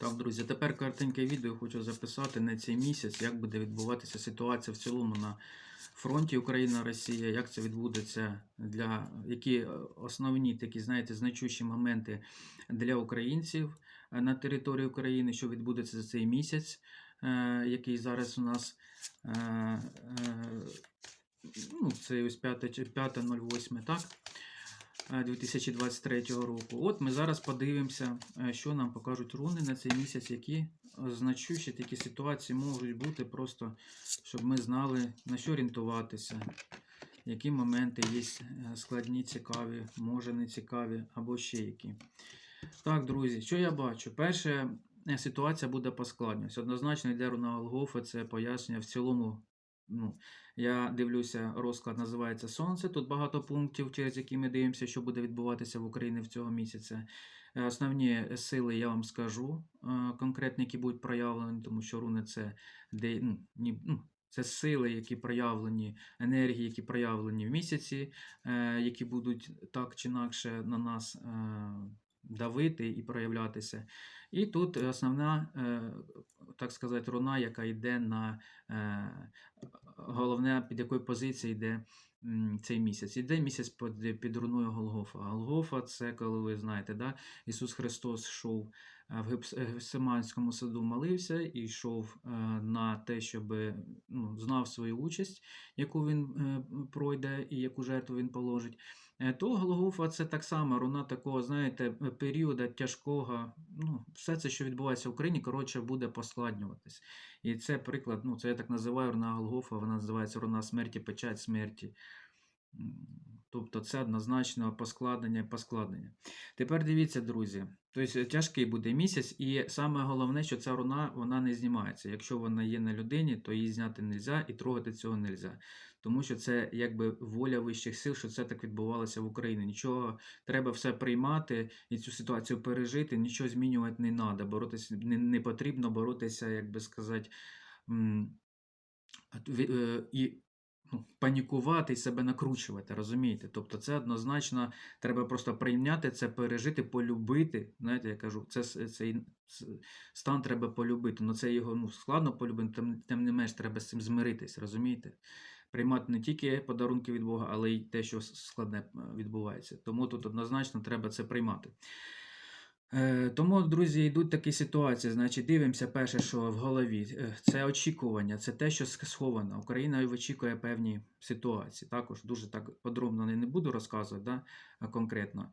Так, друзі, тепер коротеньке відео хочу записати на цей місяць, як буде відбуватися ситуація в цілому на фронті Україна-Росія, як це відбудеться, для які е, основні такі, знаєте, значущі моменти для українців е, на території України, що відбудеться за цей місяць, е, який зараз у нас. Ну, це ось 5.08, так? Е, 2023 року. От ми зараз подивимося, е, що нам покажуть руни на цей місяць, які е, значущі такі ситуації можуть бути, просто щоб ми знали, на що орієнтуватися, які моменти є е, складні, цікаві, може не цікаві, або ще які. Так, друзі, що я бачу? Перше, е, ситуація буде поскладнюватися. Однозначно йде руна Голгофа, це пояснення в цілому. Ну, я дивлюся, розклад називається Сонце. Тут багато пунктів, через які ми дивимося, що буде відбуватися в Україні в цього місяця. Е, Основні сили я вам скажу, е, конкретні, які будуть проявлені, тому що руни це де, ну, ну, це сили, які проявлені, енергії, які проявлені в місяці, е, які будуть так чи інакше на нас давити і проявлятися. І тут основна, е, так сказати, руна, яка йде на е, головне, під якою позицією йде цей місяць. Іде місяць під, під руною Голгофа. Голгофа це, коли ви знаєте, да? Ісус Христос йшов е, в Гефсиманському саду, молився і йшов е, на те, щоб ну, знав свою участь, яку він е, пройде і яку жертву він положить. Е, То Голгофа це так само руна такого, знаєте, періоду тяжкого. Ну, все це, що відбувається в Україні, коротше, буде поскладнюватись. І це приклад, ну, це я так називаю руна Голгофа, вона називається руна смерті, печать смерті. Тобто це однозначно поскладення, поскладення. Тепер дивіться, друзі. Тобто тяжкий буде місяць, і саме головне, що ця руна вона не знімається. Якщо вона є на людині, то її зняти не можна і трогати цього не можна. Тому що це якби воля вищих сил, що це так відбувалося в Україні. Нічого треба все приймати і цю ситуацію пережити, нічого змінювати не треба. Боротися не, не потрібно боротися, як би сказати, е, і ну, панікувати і себе накручувати, розумієте? Тобто це однозначно треба просто прийняти це, пережити, полюбити. Знаєте, я кажу, це, цей стан треба полюбити. Ну це його ну, складно полюбити, тим, тим не менш треба з цим змиритись, розумієте? Приймати не тільки подарунки від Бога, але й те, що складне е, відбувається. Тому тут однозначно треба це приймати. Е, Тому, друзі, йдуть такі ситуації. Значить, дивимося перше, що в голові. Е, Це очікування, це те, що сховано. Україна очікує певні ситуації. Також дуже так подробно не буду розказувати да, конкретно.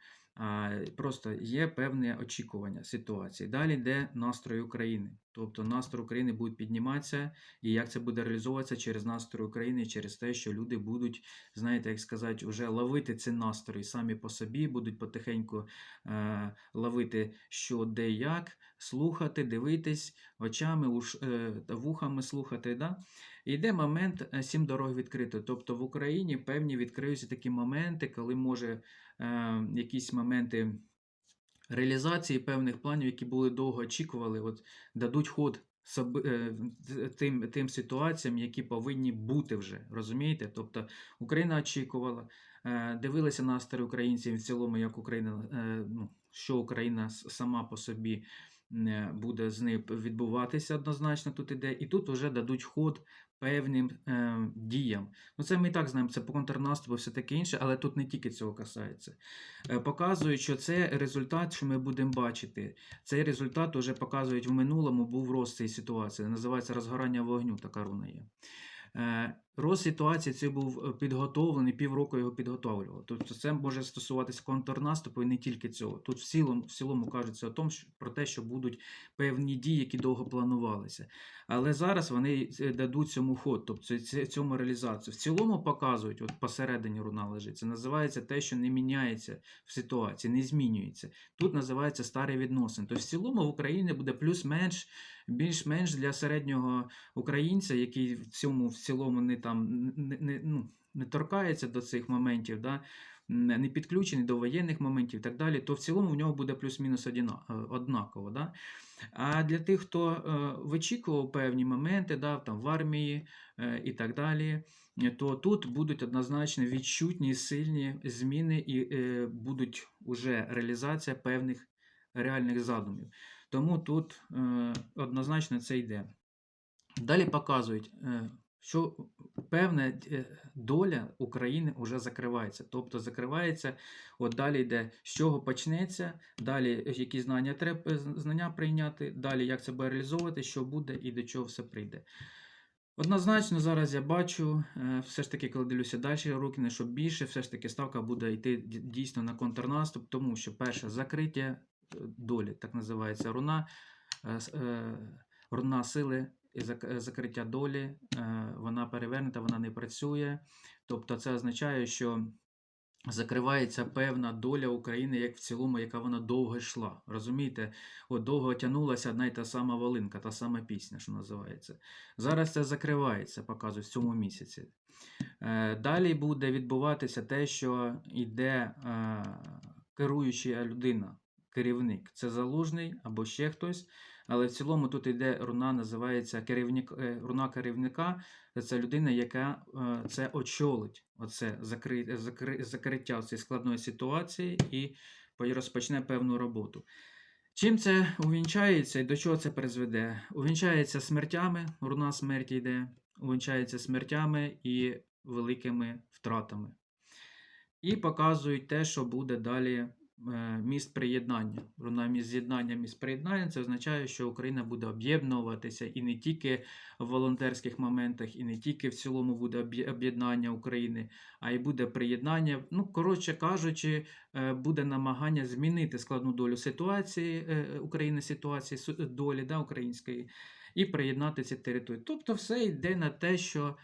Просто є певне очікування ситуації. Далі йде настрой України. Тобто настрой України буде підніматися, і як це буде реалізовуватися через настрой України, через те, що люди будуть, знаєте, як сказати, вже ловити ці настрої самі по собі, будуть потихеньку е, ловити, що де як, слухати, дивитись очами, уш, е, вухами слухати. Да? І йде момент е, сім дорог відкрито. Тобто в Україні певні відкриються такі моменти, коли може якісь моменти реалізації певних планів, які були довго очікували, от дадуть ход е, тим, тим ситуаціям, які повинні бути вже. Розумієте? Тобто Україна очікувала, е, дивилися настрої українців в цілому, як Україна, е, ну, що Україна сама по собі е, буде з нею відбуватися однозначно тут іде, і тут вже дадуть ход певним е, діям. Ну це ми і так знаємо, це по контрнаступу, все таке інше, але тут не тільки цього касається. Е, показують, що це результат, що ми будемо бачити. Цей результат вже показують в минулому, був рост цієї ситуації. Називається розгорання вогню, така руна є. Е, ситуації це був е, підготовлений, півроку його підготовлювали. Тобто це може стосуватися контрнаступу і не тільки цього. Тут в цілому, в цілому кажеться о том, що, про те, що будуть певні дії, які довго планувалися. Але зараз вони е, дадуть цьому ход, тобто цьому реалізацію. В цілому показують, от посередині руна лежить. Це називається те, що не міняється в ситуації, не змінюється. Тут називається старий відносин. Тобто в цілому в Україні буде плюс-менш, більш-менш для середнього українця, який в цьому в цілому не там не, не, ну, не торкається до цих моментів, да, не підключений до воєнних моментів і так далі, то в цілому в нього буде плюс-мінус е, однаково. Да? А для тих, хто е, вичікував певні моменти, да, там, в армії е, і так далі, то тут будуть однозначно відчутні сильні зміни і будуть уже реалізація певних реальних задумів. Тому тут е, однозначно це йде. Далі показують, е, що певна е, доля України вже закривається. Тобто закривається, от далі йде, з чого почнеться, далі які знання треба знання прийняти, далі як це буде реалізовувати, що буде і до чого все прийде. Однозначно, зараз я бачу, все ж таки, коли дивлюся далі роки, що більше, все ж таки ставка буде йти дійсно на контрнаступ, тому що перше закриття долі, так називається руна, е, е, руна сили і е, закриття долі, вона перевернута, вона не працює. Тобто це означає, що закривається певна доля України як в цілому, яка вона довго йшла. Розумієте? От довго тягнулася одна й та сама волинка, та сама пісня, що називається. Зараз це закривається, показують в цьому місяці. Далі буде відбуватися те, що йде керуюча людина, керівник. Це залужний або ще хтось. Але в цілому тут йде руна, називається керівник, е, руна керівника. Це людина, яка е, це очолить, оце закри, закри, закриття цієї складної ситуації і розпочне певну роботу. Чим це увінчається і до чого це призведе? Увінчається смертями, руна смерті йде, увінчається смертями і великими втратами. І показують те, що буде далі міст приєднання. Міст з'єднання, міст приєднання це означає, що Україна буде об'єднуватися і не тільки в волонтерських моментах, і не тільки в цілому буде об'єднання України, а й буде приєднання. Ну, коротше кажучи, е, буде намагання змінити складну долю ситуації е, України, ситуації долі да, української, і приєднати ці території. Тобто, все йде на те, що е,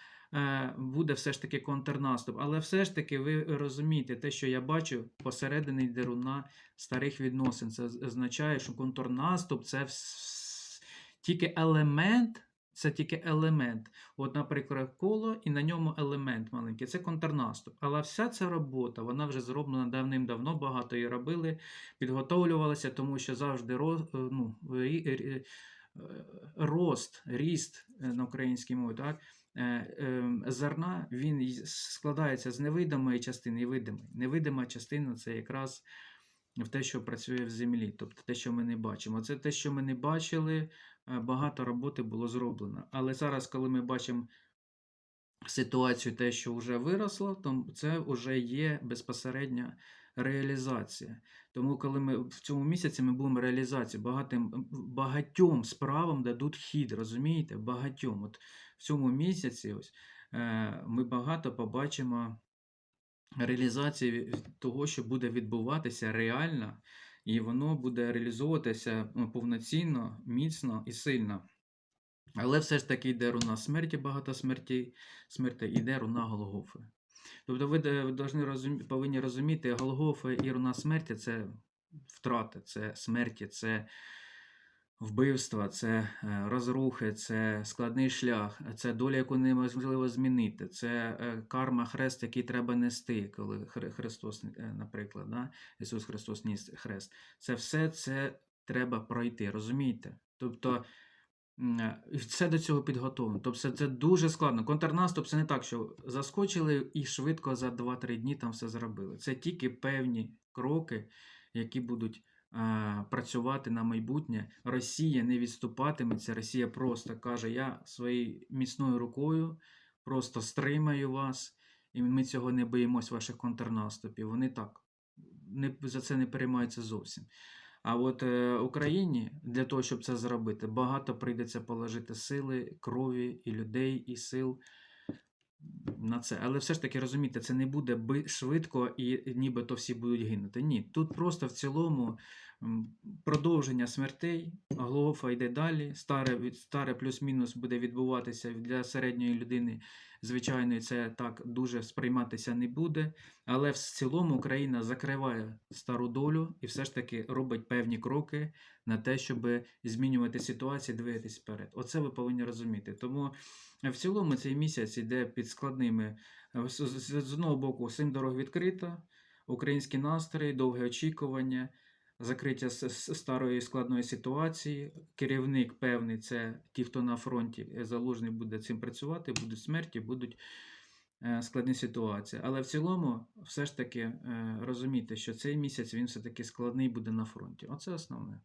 буде все ж таки контрнаступ. Але все ж таки ви розумієте, те, що я бачу, посередині йде руна старих відносин. Це означає, що контрнаступ це тільки елемент. Це тільки елемент. От, наприклад, коло і на ньому елемент маленький. Це контрнаступ. Але вся ця робота, вона вже зроблена давним-давно, багато її робили, підготовлювалася, тому що завжди ро- е, ну, е, рост, ріст е, на українській мові, так? Е, ем, зерна він складається з невидимої частини і видимої. Невидима частина це якраз в те, що працює в землі, тобто те, що ми не бачимо. Це те, що ми не бачили, е, багато роботи було зроблено. Але зараз, коли ми бачимо ситуацію, те, що вже виросло, то це вже є безпосередня реалізація. Тому, коли ми в цьому місяці ми будемо реалізацію, багатим, багатьом справам дадуть хід, розумієте? Багатьом. От в цьому місяці ось, е, ми багато побачимо реалізації того, що буде відбуватися реально, і воно буде реалізовуватися ну, повноцінно, міцно і сильно. Але все ж таки йде руна смерті, багато смертей, смертей, іде руна Голгофи. Тобто ви, розумі- повинні розуміти, Голгофа і руна смерті це втрати, це смерті, це вбивства, це е, розрухи, це складний шлях, це доля, яку неможливо змінити, це е, карма, хрест, який треба нести, коли Христос, е, наприклад, да? Ісус Христос ніс хрест. Це все це треба пройти, розумієте? Тобто. Е, Все до цього підготовлено. Тобто це, дуже складно. Контрнаступ це не так, що заскочили і швидко за 2-3 дні там все зробили. Це тільки певні кроки, які будуть е, працювати на майбутнє. Росія не відступатиметься. Росія просто каже: Я своєю міцною рукою просто стримаю вас, і ми цього не боїмось, ваших контрнаступів. Вони так не, за це не переймаються зовсім. А от е, Україні для того, щоб це зробити, багато прийдеться положити сили, крові і людей, і сил на це. Але все ж таки розумієте, це не буде би- швидко і нібито всі будуть гинути. Ні, тут просто в цілому продовження смертей, Голгофа йде далі. Старе, старе плюс-мінус буде відбуватися для середньої людини. Звичайно, це так дуже сприйматися не буде. Але в цілому Україна закриває стару долю і все ж таки робить певні кроки на те, щоб змінювати ситуацію, дивитись вперед. Оце ви повинні розуміти. Тому в цілому цей місяць іде під складними. З, одного боку, сим дорог відкрита, українські настрої, довге очікування, закриття старої складної ситуації. Керівник певний це ті, хто на фронті е, залужний буде цим працювати, будуть смерті, будуть е, складні ситуації. Але в цілому, все ж таки розуміти, розумійте, що цей місяць він все-таки складний буде на фронті. Оце основне.